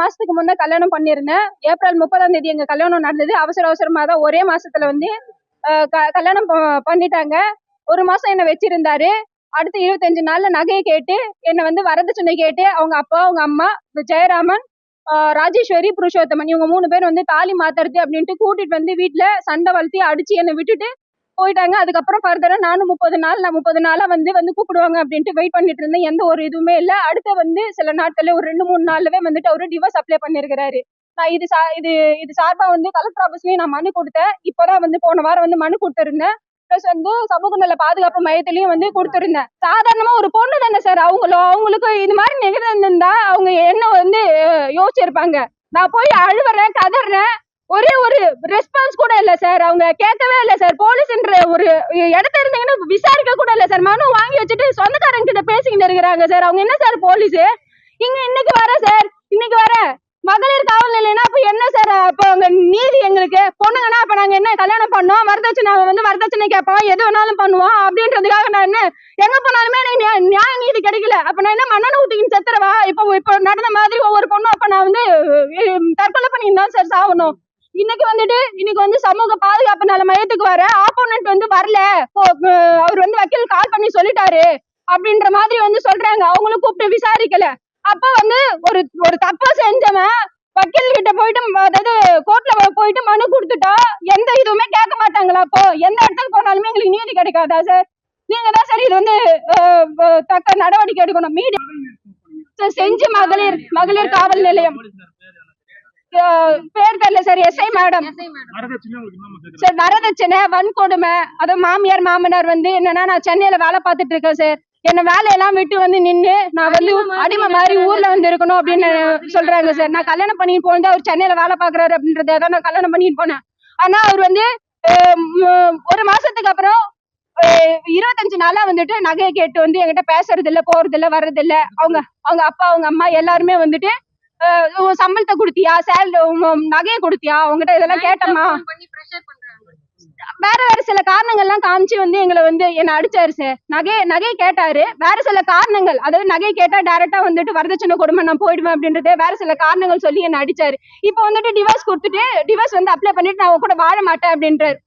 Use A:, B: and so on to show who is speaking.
A: மாசத்துக்கு முன்ன கல்யாணம் பண்ணியிருந்தேன் ஏப்ரல் முப்பதாம் தேதி எங்க கல்யாணம் நடந்தது. அவசர அவசரமா தான் ஒரே மாசத்துல வந்து க- கல்யாணம் பண்ணிட்டாங்க. ஒரு மாசம் என்ன வச்சிருந்தாரு. அடுத்து இருபத்தஞ்சு நாள்ல நகையை கேட்டு என்னை வந்து வரதட்சணை கேட்டு அவங்க அப்பா அவங்க அம்மா ஜெயராமன் ராஜேஸ்வரி புருஷோத்தமன் இவங்க மூணு பேர் வந்து தாலி மாத்துறது அப்படின்ட்டு கூட்டிட்டு வந்து வீட்டுல சண்டை வளர்த்தி அடிச்சு என்னை விட்டுட்டு போயிட்டாங்க. அதுக்கப்புறம் ஃபர்தராக நானும் முப்பது நாள் நான் முப்பது நாளாக வந்து வந்து கூப்பிடுவாங்க அப்படின்ட்டு வெயிட் பண்ணிட்டு இருந்தேன். எந்த ஒரு இதுவுமே இல்லை. அடுத்து வந்து சில நாட்களில் ஒரு ரெண்டு மூணு நாள்லவே வந்துட்டு அவரு டிவோர்ஸ் அப்ளை பண்ணியிருக்கிறாரு நான் இது சா இது இது சார்பாக வந்து கலெக்டர் ஆஃபீஸ்லயும் நான் மனு கொடுத்தேன். இப்போதான் வந்து போன வாரம் வந்து மனு கொடுத்துருந்தேன். ப்ளஸ் வந்து சமூக நல பாதுகாப்பு மையத்திலையும் வந்து கொடுத்துருந்தேன். சாதாரணமா ஒரு பொண்ணு தானே சார் அவங்களும் அவங்களுக்கு இது மாதிரி நிகழ்ந்திருந்தா அவங்க என்ன வந்து யோசிச்சிருப்பாங்க. நான் போய் அழுவுறேன் கதறேன். ஒரே ஒரு ரெஸ்பான்ஸ் கூட இல்ல சார் அவங்க கேட்கவே இல்ல சார் போலீஸ்ன்ற ஒரு இடத்த இருந்தீங்கன்னா விசாரிக்க கூட இல்ல சார் மனு வாங்கி வச்சுட்டு சொந்தக்காரங்க கிட்ட பேசிக்கிட்டு இருக்கிறாங்க சார் அவங்க என்ன சார் போலீஸ்? இங்க இன்னைக்கு வர சார் இன்னைக்கு வர. மகளிர் காவல் நிலையம்னா அப்ப என்ன சார் அப்ப அவங்க நீதி எங்களுக்கு. பொண்ணுங்கன்னா அப்ப நாங்க என்ன கல்யாணம் பண்ணோம்? வரதட்சணை வந்து வரதட்சணை கேட்போம் எது வேணாலும் பண்ணுவோம் அப்படின்றதுக்காக நான் என்ன எங்க போனாலுமே எனக்கு நியா- நியாய நீதி கிடைக்கல. அப்ப நான் என்ன மண்ணெண்ண ஊத்திக்கின்னு செத்துறவா? இப்போ இப்போ நடந்த மாதிரி ஒவ்வொரு பொண்ணும் அப்ப நான் வந்து தற்கொலை பண்ணியிருந்தான் சார் சாகணும். இன்னைக்கு வந்துட்டு இன்னைக்கு வந்து சமூக பாதுகாப்பு நல மையத்துக்கு வர ஆப்போனன்ட் வந்து வரல. அவர் வந்து வக்கீல் கால் பண்ணி சொல்லிட்டாரு. அப்படின்ற மாதிரி வந்து சொல்றாங்க. அவங்களும் கூப்பிட்டு விசாரிக்கல. அப்ப வந்து ஒரு ஒரு தப்பா செஞ்சவன் வக்கீல் கிட்ட போயிட்டு அதாவது கோர்ட்ல போயிட்டு மனு கொடுத்துட்டா எந்த இதுவுமே கேட்க மாட்டாங்களா அப்போ? எந்த இடத்துக்கு போனாலுமே எங்களுக்கு நீதி கிடைக்காதா சார் நீங்க தான் சார் இது வந்து தக்க நடவடிக்கை எடுக்கணும். மீடியா செஞ்சு மகளிர் மகளிர் காவல் நிலையம். தெரியல சார். SI madam? சார் வரதட்சணை வன்கொடுமை. அதாவது மாமியார் மாமனார் வந்து என்னன்னா நான் சென்னையில வேலை பார்த்துட்டு இருக்கேன் சார். என்ன வேலையெல்லாம் விட்டு வந்து நின்னு நான் வந்து அடிமை மாதிரி ஊர்ல வந்து இருக்கணும் அப்படின்னு சொல்றாங்க சார். நான் கல்யாணம் பண்ணிட்டு போனது அவர் சென்னையில வேலை பாக்குறாரு அப்படின்றத நான் கல்யாணம் பண்ணிட்டு போனேன். ஆனா அவர் வந்து ஒரு மாசத்துக்கு அப்புறம் இருபத்தஞ்சு நாளா வந்துட்டு நகையை கேட்டு வந்து என்கிட்ட பேசுறது இல்ல போறது இல்ல வர்றது இல்ல அவங்க அவங்க அப்பா அவங்க அம்மா எல்லாருமே வந்துட்டு சம்பளத்தை கொடுத்தியா? சேலரி நகையை கொடுத்தியா? உங்ககிட்ட இதெல்லாம் கேட்டம்மா வேற வேற சில காரணங்கள்லாம் காமிச்சு வந்து எங்களை வந்து என்ன அடிச்சாரு சார் நகை நகை கேட்டாரு. வேற சில காரணங்கள் அதாவது நகை கேட்டா டைரக்டா வந்துட்டு வரதட்சணை கொடுமை நான் போயிடுவேன் அப்படின்றது வேற சில காரணங்கள் சொல்லி என்ன அடிச்சாரு. இப்போ வந்துட்டு டிவோர்ஸ் கொடுத்துட்டு டிவோர்ஸ் வந்து அப்ளை பண்ணிட்டு நான் கூட வாழ மாட்டேன் அப்படின்றாரு.